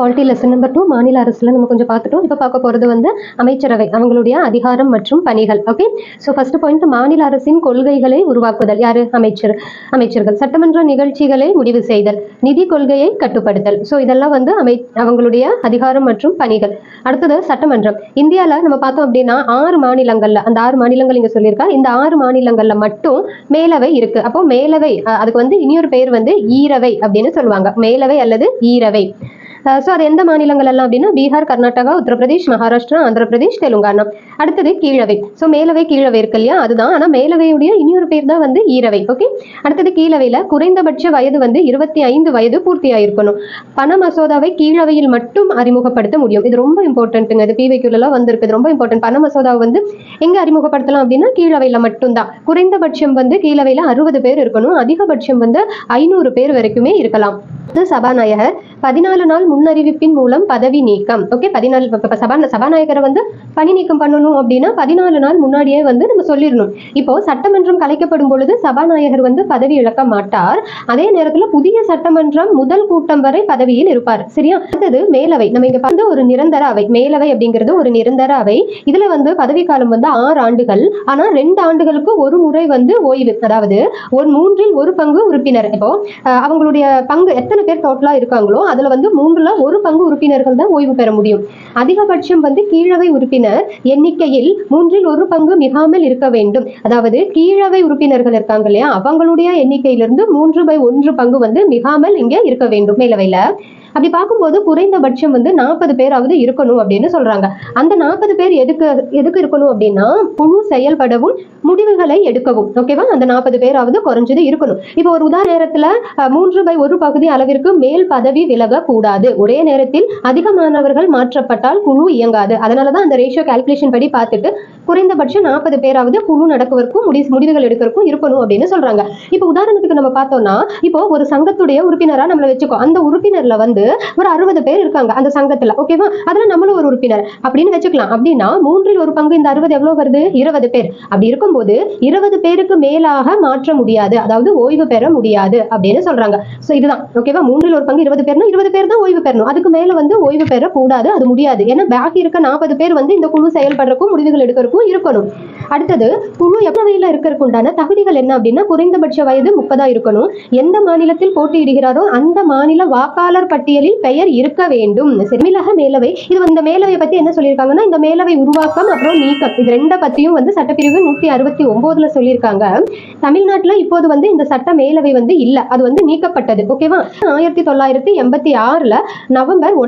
Polity lesson number two மாநில அரசில் நம்ம கொஞ்சம் பார்த்துட்டோம். இப்போ பார்க்க போகிறது வந்து அமைச்சரவை அவங்களுடைய அதிகாரம் மற்றும் பணிகள் ஓகே ஸோ ஃபர்ஸ்ட் பாயிண்ட் மாநில அரசின் கொள்கைகளை உருவாக்குதல். யாரு? அமைச்சர் அமைச்சர்கள். சட்டமன்ற நிகழ்ச்சிகளை முடிவு செய்தல் நிதி கொள்கையை கட்டுப்படுத்தல். ஸோ இதெல்லாம் வந்து அமை அவங்களுடைய அதிகாரம் மற்றும் பணிகள். அடுத்தது சட்டமன்றம். இந்தியாவில் நம்ம பார்த்தோம் அப்படின்னா ஆறு மாநிலங்களில் அந்த ஆறு மாநிலங்கள் இங்கே சொல்லியிருக்கா இந்த ஆறு மாநிலங்களில் மட்டும் மேலவை இருக்கு. அப்போ மேலவை அதுக்கு வந்து இனியொரு பெயர் வந்து ஈரவை அப்படின்னு சொல்லுவாங்க. மேலவை அல்லது ஈரவை. ஸோ அது எந்த மாநிலங்கள் எல்லாம் அப்படின்னா? பீகார் கர்நாடகா உத்தரப்பிரதேஷ் மகாராஷ்டிரா ஆந்திர பிரதேஷ் தெலுங்கானா. அடுத்தது கீழவை. ஸோ மேலவை கீழவை இருக்கு இல்லையா? அதுதான். ஆனால் மேலவையுடைய இனியொரு பேர் தான் வந்து ஈரவை. ஓகே அடுத்தது கீழவையில் குறைந்தபட்ச வயது வந்து இருபத்தி ஐந்து வயது பூர்த்தியாயிருக்கணும். பண மசோதாவை கீழவையில் மட்டும் அறிமுகப்படுத்த முடியும். இது ரொம்ப இம்பார்ட்டன்ட்டுங்க இது பிவைக்குள்ளலாம் வந்திருக்கு. ரொம்ப இம்பார்ட்டன்ட் பண மசோதாவை வந்து எங்கே அறிமுகப்படுத்தலாம் அப்படின்னா? கீழவையில் மட்டும்தான். குறைந்தபட்சம் வந்து கீழவையில் அறுபது பேர் இருக்கணும். அதிகபட்சம் வந்து ஐநூறு பேர் வரைக்குமே இருக்கலாம். சபாநாயகர். பதினாலு நாள் முன்னறிவிப்பின் மூலம் பதவி நீக்கம். ஓகே பதினாலு இப்போ சபா சபாநாயகரை வந்து பணி நீக்கம் பண்ணணும் அப்படின்னா பதினாலு நாள் முன்னாடியே வந்து நம்ம சொல்லிடணும். இப்போ சட்டமன்றம் கலைக்கப்படும் பொழுது சபாநாயகர் வந்து பதவி இழக்க மாட்டார். அதே நேரத்தில் புதிய சட்டமன்றம் முதல் கூட்டம் வரை பதவியில் இருப்பார். சரியா? அடுத்தது மேலவை. நம்ம இங்க பார்த்து ஒரு நிரந்தர அவை. மேலவை அப்படிங்கிறது ஒரு நிரந்தர அவை. இதுல வந்து பதவிக்காலம் வந்து ஆறு ஆண்டுகள். ஆனா ரெண்டு ஆண்டுகளுக்கு ஒரு முறை வந்து ஓய்வு. அதாவது ஒரு மூன்றில் ஒரு பங்கு உறுப்பினர். இப்போ அவங்களுடைய பங்கு எத்தனை பேர் டோட்டலா இருக்காங்களோ அதுல வந்து மூன்றுல ஒரு பங்கு உறுப்பினர்கள் தான் ஓய்வு பெற முடியும். அதிகபட்சம் வந்து கீழவை உறுப்பினர் எண்ணிக்கையில் மூன்றில் ஒரு பங்கு மிகாமல் இருக்க வேண்டும். அதாவது கீழவை உறுப்பினர்கள் இருக்காங்க இல்லையா? அவங்களுடைய எண்ணிக்கையிலிருந்து மூன்று பை ஒன்று பங்கு வந்து மிகாமல் இங்க இருக்க வேண்டும். மேலவையில அப்படி பார்க்கும்போது குறைந்தபட்சம் வந்து நாற்பது பேராவது இருக்கணும் அப்படின்னு சொல்றாங்க. அந்த நாற்பது பேர் எதுக்கு எதுக்கு இருக்கணும் அப்படின்னா குழு செயல்படவும் முடிவுகளை எடுக்கவும். ஓகேவா அந்த நாற்பது பேராவது குறைஞ்சது இருக்கணும். இப்போ ஒரு உதாரண நேரத்துல அஹ், மூன்று பை ஒரு பகுதி அளவிற்கு மேல் பதவி விலக கூடாது ஒரே நேரத்தில் அதிகமானவர்கள் மாற்றப்பட்டால் குழு இயங்காது. அதனாலதான் அந்த ரேஷியோ கால்குலேஷன் படி பார்த்துட்டு குறைந்தபட்சம் நாற்பது பேராவது குழு நடக்குவதற்கும் முடி முடிவுகள் எடுக்கிறதுக்கும் இருக்கணும் அப்படின்னு சொல்றாங்க. இப்போ உதாரணத்துக்கு நம்ம பார்த்தோம்னா இப்போ ஒரு சங்கத்துடைய உறுப்பினரா நம்மள வச்சுக்கோ அந்த உறுப்பினர்ல வந்து ஒரு அறுபது பேர் இருக்காங்க அந்த சங்கத்துல ஓகேவா அதுல நம்மளும் ஒரு உறுப்பினர். அப்படின்னு வச்சுக்கலாம். அப்படின்னா மூன்றில் ஒரு பங்கு இந்த அறுபது எவ்வளவு வருது? இருபது பேர். அப்படி இருக்கும்போது இருபது பேருக்கு மேலாக மாற்ற முடியாது. அதாவது ஓய்வு பெற முடியாது அப்படின்னு சொல்றாங்க. ஸோ இதுதான். ஓகேவா மூன்றில் ஒரு பங்கு இருபது பேர்னா இருபது பேர் தான் ஓய்வு பெறணும். அதுக்கு மேலே வந்து ஓய்வு பெறக்கூடாது. அது முடியாது. ஏன்னா பேக் இருக்க நாற்பது பேர் வந்து இந்த குழு செயல்படுறக்கும் முடிவுகள் எடுக்கிறதுக்கும் இருக்கணும். அடுத்தது குழு எவ்வளவையில் இருக்கிறதுக்கு உண்டான தகுதிகள் என்ன அப்படின்னா குறைந்தபட்ச வயது முப்பதா இருக்கணும். எந்த மாநிலத்தில் போட்டியிடுகிறாரோ அந்த மாநில வாக்காளர் பட்டியலில் பெயர் இருக்க வேண்டும். தமிழக மேலவை. இது இந்த மேலவையை பற்றி என்ன சொல்லியிருக்காங்கன்னா இந்த மேலவை உருவாக்கம் அப்புறம் நீக்கம். இது ரெண்டை பற்றியும் வந்து சட்டப்பிரிவு நூத்தி அறுபத்தி ஒம்போதில் சொல்லியிருக்காங்க. தமிழ்நாட்டில் இப்போது வந்து இந்த சட்ட மேலவை வந்து இல்லை. அது வந்து நீக்கப்பட்டது. ஓகேவா ஆயிரத்தி தொள்ளாயிரத்தி எண்பத்தி ஆறுல நவம்பர்